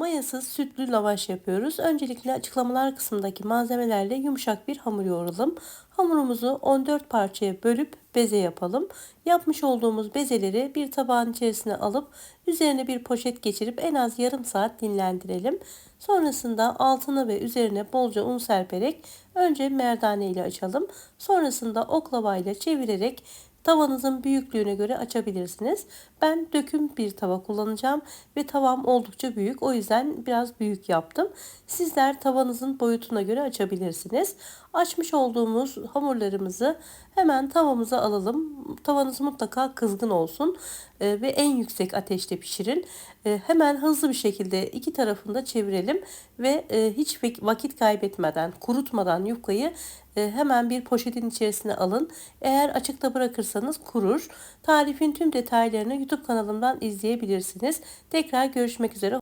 Mayasız sütlü lavaş yapıyoruz. Öncelikle açıklamalar kısmındaki malzemelerle yumuşak bir hamur yoğuralım. Hamurumuzu 14 parçaya bölüp beze yapalım. Yapmış olduğumuz bezeleri bir tabağın içerisine alıp üzerine bir poşet geçirip en az yarım saat dinlendirelim. Sonrasında altına ve üzerine bolca un serperek önce merdane ile açalım. Sonrasında oklava ile çevirerek Tavanızın büyüklüğüne göre açabilirsiniz. Ben döküm bir tava kullanacağım ve tavam oldukça büyük. O yüzden biraz büyük yaptım. Sizler tavanızın boyutuna göre açabilirsiniz. Açmış olduğumuz hamurlarımızı hemen tavamıza alalım. Tavanız mutlaka kızgın olsun e, ve en yüksek ateşte pişirin. E, hemen hızlı bir şekilde iki tarafını da çevirelim ve e, hiç vakit kaybetmeden, kurutmadan yufkayı hemen bir poşetin içerisine alın. Eğer açıkta bırakırsanız kurur. Tarifin tüm detaylarını YouTube kanalımdan izleyebilirsiniz. Tekrar görüşmek üzere.